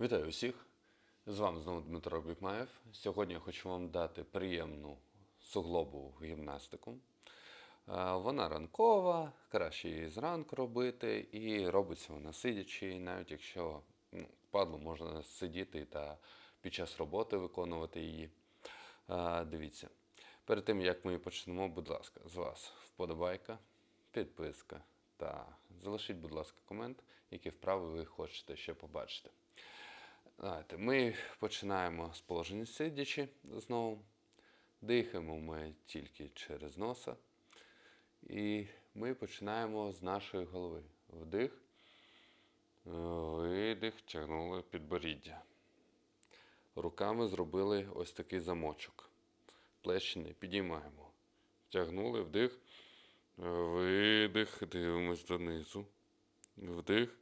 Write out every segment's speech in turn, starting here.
Вітаю усіх! З вами знову Дмитро Бікмаєв. Сьогодні я хочу вам дати приємну суглобову гімнастику. Е, Вона ранкова, краще її зранку робити, і робиться вона сидячи, навіть якщо ну, впадло, можна сидіти та під час роботи виконувати її. Е, Дивіться, перед тим як ми почнемо, будь ласка, з вас вподобайка, підписка та залишіть, будь ласка, комент, які вправи ви хочете ще побачити. Давайте, ми починаємо з положення сидячи знову. Дихаємо ми тільки через носа. І ми починаємо з нашої голови. Вдих, видих, тягнули підборіддя. Руками зробили ось такий замочок. Плечі не підіймаємо. Втягнули вдих, видих, дивимось донизу. Вдих.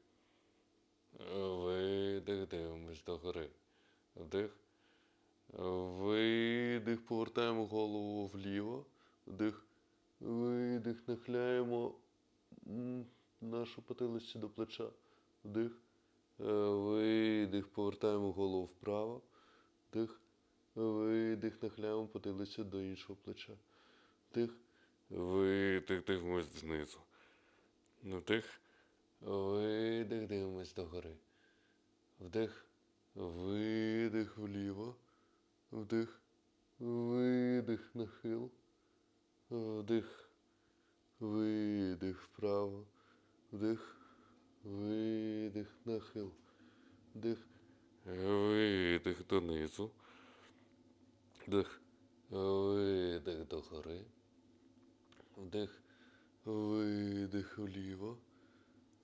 Видих, дивимось догори. Вдих. Видих, повертаємо голову вліво. Вдих. Видих, нахиляємо нашу потилицю до плеча. Вдих. Е, Видих, повертаємо голову вправо. Вдих. Видих, нахиляємо потилицю до іншого плеча. Вдих. Видих, дивимось знизу. Вдих. Видих, дивимось догори. Вдих, видих вліво. Вдих, видих нахил. Вдих, видих вправо. Вдих, видих нахил. Вдих, видих донизу. Вдих, видих догори. Вдих, видих вліво.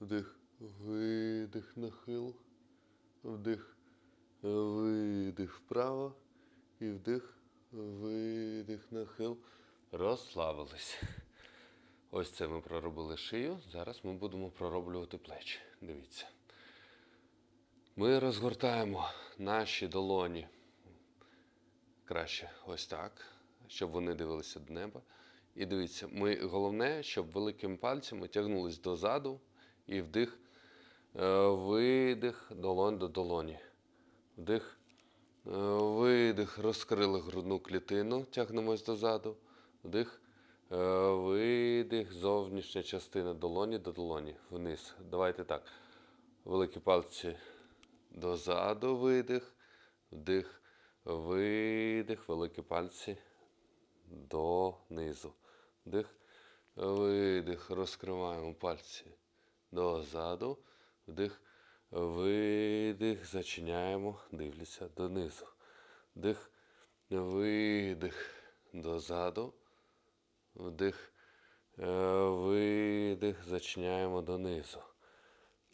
Вдих, видих нахил. Вдих, видих вправо. І вдих, видих нахил. Розслабились. Ось це ми проробили шию. Зараз ми будемо пророблювати плечі. Дивіться. Ми розгортаємо наші долоні. Краще ось так, щоб вони дивилися до неба. І дивіться, ми головне, щоб великими пальцями тягнулись дозаду і вдих, е, видих, долонь до долоні. Вдих, е, видих, розкрили грудну клітину, тягнемось дозаду. Вдих, е, видих, зовнішня частина долоні до долоні. Вниз. Давайте так. Великі пальці дозаду, видих, вдих, видих, великі пальці донизу. Вдих, видих, розкриваємо пальці дозаду. Вдих, видих, зачиняємо, дивляться донизу. Вдих, видих дозаду. Вдих, е, видих, зачиняємо донизу.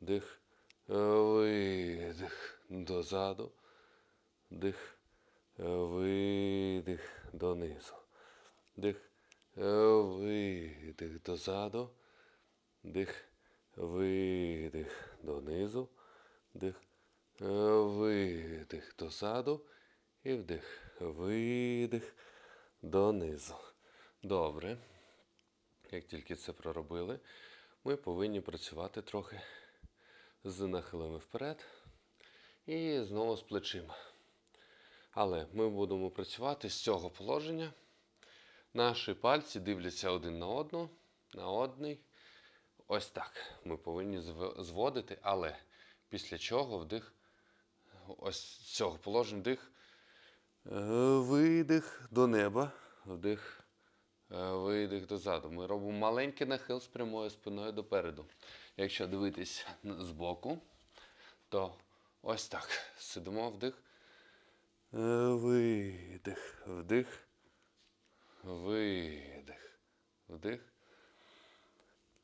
Вдих, е, видих дозаду. Вдих, е, видих донизу. Вдих, е, видих дозаду. Вдих, видих донизу. Вдих, е, видих дозаду. І вдих, видих донизу. Добре. Як тільки це проробили, ми повинні працювати трохи з нахилами вперед і знову з плечима. Але ми будемо працювати з цього положення. Наші пальці дивляться один на одну, на одний. Ось так. Ми повинні зводити, але після чого вдих. Ось з цього положення вдих. Е, Видих до неба. Вдих. Е, Видих дозаду. Ми робимо маленький нахил з прямою спиною допереду. Якщо дивитись збоку, то ось так. Сидимо вдих. Е, Видих. Вдих. Видих. Вдих.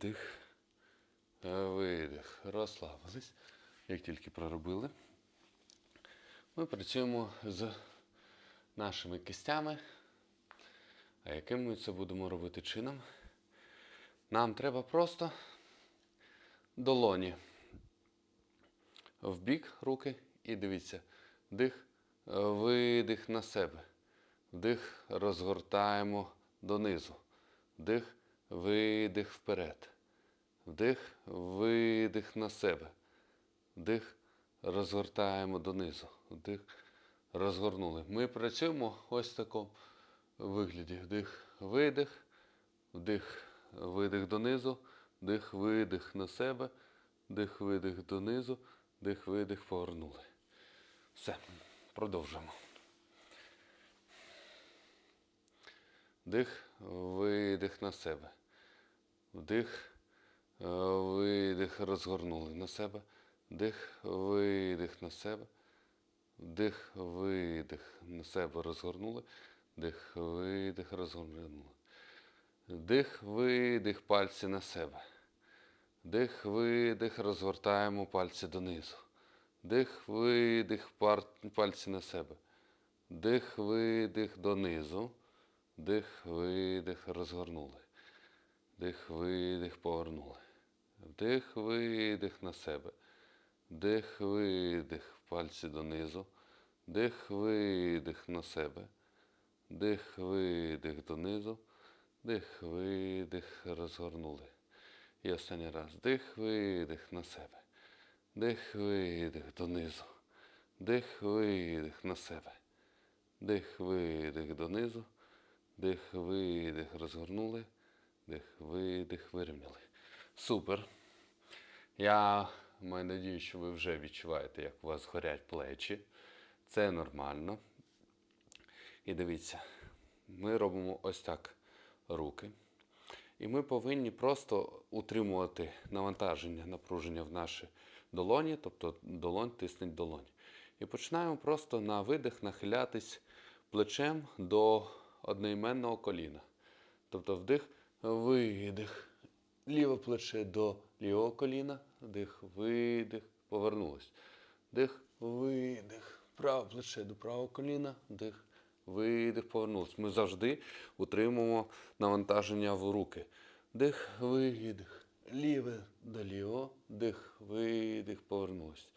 вдих. Е, Видих. Розслабились. Як тільки проробили. Ми працюємо з нашими кистями. А яким ми це будемо робити чином? Нам треба просто долоні в бік руки і дивіться. Вдих, е, видих на себе. Вдих, розгортаємо донизу. Вдих, видих вперед. Вдих, видих на себе. Вдих, розгортаємо донизу. Вдих, розгорнули. Ми працюємо ось в такому вигляді. Вдих, видих, вдих, видих донизу, вдих, видих на себе, вдих, видих донизу, вдих, видих, повернули. Все, продовжуємо. Вдих, видих на себе. Вдих, видих, розгорнули на себе. Вдих, видих на себе. Вдих, видих на себе розгорнули. Вдих, видих, розгорнули. Вдих, видих, пальці на себе. Вдих, видих, розгортаємо пальці донизу. Вдих, видих, пальці на себе. Вдих, видих донизу. Вдих, видих, розгорнули. Вдих, видих, повернули. Вдих, видих на себе. Вдих, видих, пальці донизу. Вдих, видих на себе. Вдих, видих донизу. Вдих, видих, розгорнули. І останній раз. Вдих, видих на себе. Вдих, видих донизу. Вдих, видих на себе. Вдих, видих донизу. Дих, видих, розгорнули. Дих, видих, вирівняли. Супер. Я маю надію, що ви вже відчуваєте, як у вас горять плечі. Це нормально. І дивіться, ми робимо ось так руки. І ми повинні просто утримувати навантаження, напруження в наші долоні, тобто долонь тиснеть долонь. І починаємо просто на видих нахилятись плечем до одноіменного коліна. Тобто вдих, видих. Ліве плече до лівого коліна, вдих, видих, повернулось. Вдих, видих. Праве плече до правого коліна, вдих, видих, повернулось. Ми завжди утримуємо навантаження в руки. Вдих, видих. Ліве до лівого, вдих, видих, повернулось.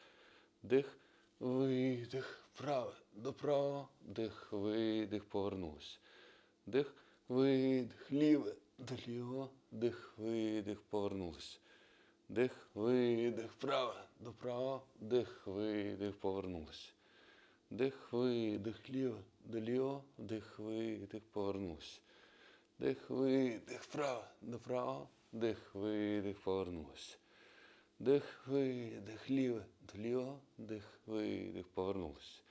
Вдих, видих, праве до правого, вдих, видих, повернулось. Вдих, видих, ліве до лівого, вдих, видих, повернулось. Вдих, видих, праве до правого, вдих, видих, повернулось. Вдих, видих, ліве до лівого, вдих, видих, повернулось. Вдих, видих, праве до правого, вдих, видих, повернулось. Дих, видих, ліве до дих, видих, повернулось.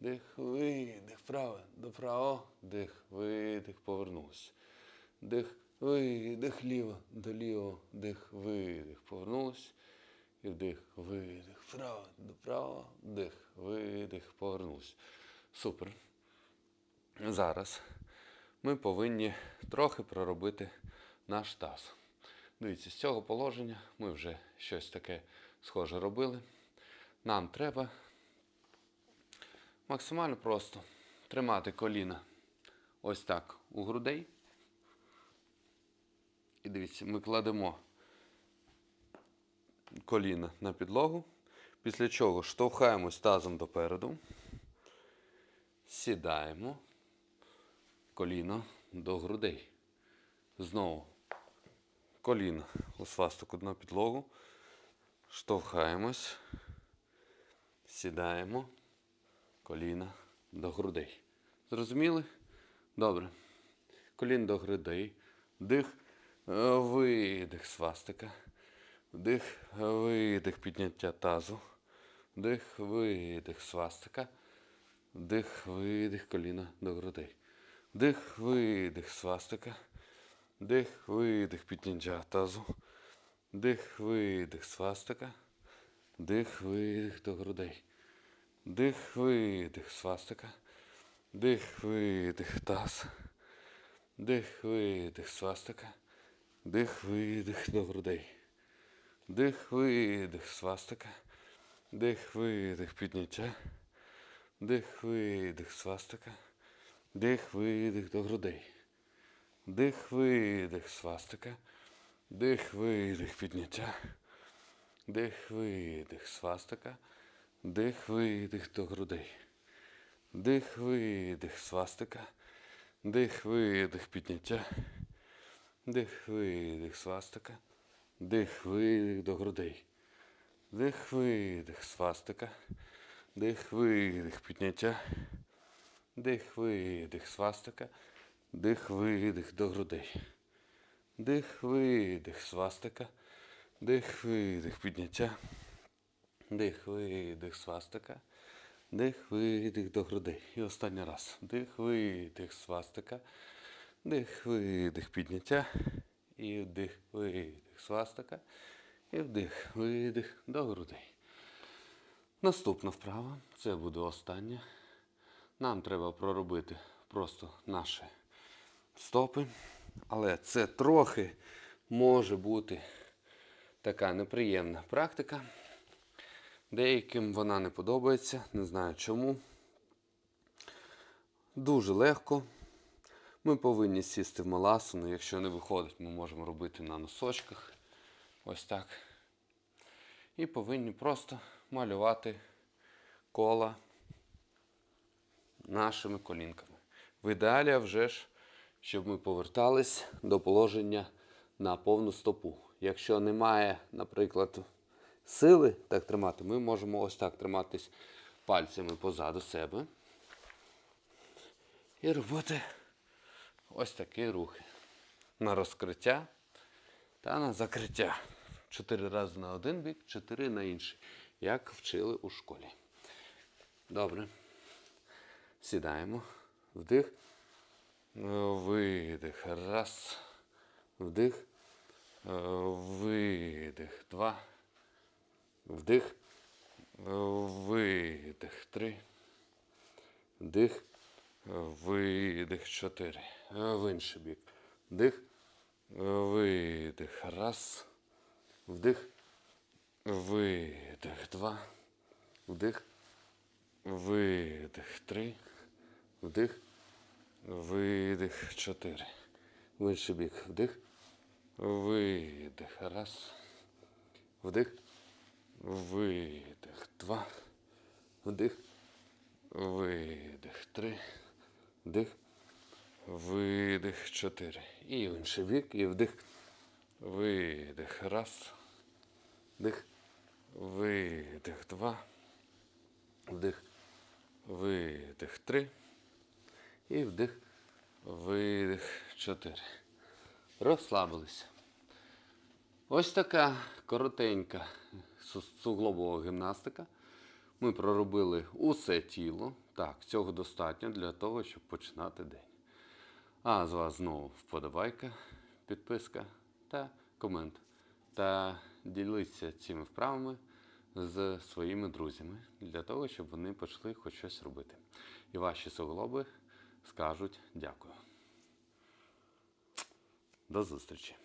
Дих, видих, праве до правого, дих, видих, повернулось. Дих, видих, ліво до лівого, дих, видих, повернулось. І вдих, видих, вправо до правого, вдих, видих, повернулось. Супер. Зараз ми повинні трохи проробити наш таз. Дивіться, з цього положення ми вже щось таке схоже робили. Нам треба максимально просто. Тримати коліна ось так у грудей. І дивіться, ми кладемо коліна на підлогу, після чого штовхаємось тазом допереду, сідаємо коліно до грудей. Знову коліна у свастику на підлогу, штовхаємось, сідаємо коліна до грудей. Зрозуміли? Добре. Колін до грудей. Вдих, е, видих свастика. Вдих, видих підняття тазу. Вдих, видих свастика. Вдих, видих коліна до грудей. Вдих, видих свастика. Вдих, видих підняття тазу. Вдих, видих свастика. Вдих, видих до грудей. Дих, видих, свастика. Дих, видих, таз. Дих, видих, свастика. Дих, видих до грудей. Дих, видих, свастика. Дих, видих, підняття. Дих, видих, свастика. Дих, видих до грудей. Дих, видих, свастика. Дих, видих, підняття. Дих, видих, свастика. Дих, видих до грудей. Дих, видих, свастика. Дих, видих, підняття. Дих, видих, свастика. Дих, видих до грудей. Дих, видих, свастика. Дих, видих, підняття. Дих, видих, свастика. Дих, видих до грудей. Дих, видих, свастика. Дих, видих, підняття. Дих, видих, свастика. Дих, видих до грудей. І останній раз. Дих, видих, свастика. Дих, видих, підняття. І вдих, видих, свастика. І вдих, видих до грудей. Наступна вправа. Це буде остання. Нам треба проробити просто наші стопи. Але це трохи може бути така неприємна практика. Деяким вона не подобається, не знаю чому. Дуже легко. Ми повинні сісти в маласану. Якщо не виходить, ми можемо робити на носочках. Ось так. І повинні просто малювати кола нашими колінками. В ідеалі вже ж, щоб ми повертались до положення на повну стопу. Якщо немає, наприклад, сили так тримати, ми можемо ось так триматись пальцями позаду себе і робити ось такі рухи. На розкриття та на закриття. Чотири рази на один бік, чотири на інший, як вчили у школі. Добре. Сідаємо. Вдих. Видих. Раз. Вдих. Видих. Два. Вдих. Видих. Три. Вдих. Видих. Чотири. В інший бік. Вдих. Видих. Раз. Вдих. Видих. Два. Вдих. Видих. Три. Вдих. Видих. Чотири. В інший бік. Вдих. Видих. Раз. Вдих. Видих. Два. Вдих. Видих. Три. Вдих. Видих. Чотири. І в інший бік. І вдих. Видих. Раз. Вдих. Видих. Два. Вдих. Видих. Три. І вдих. Видих. Чотири. Розслабилися. Ось така коротенька суглобова гімнастика. Ми проробили усе тіло. Так, цього достатньо для того, щоб починати день. А з вас знову вподобайка, підписка та комент. Та діліться цими вправами з своїми друзями для того, щоб вони почали хоч щось робити. І ваші суглоби скажуть дякую. До зустрічі!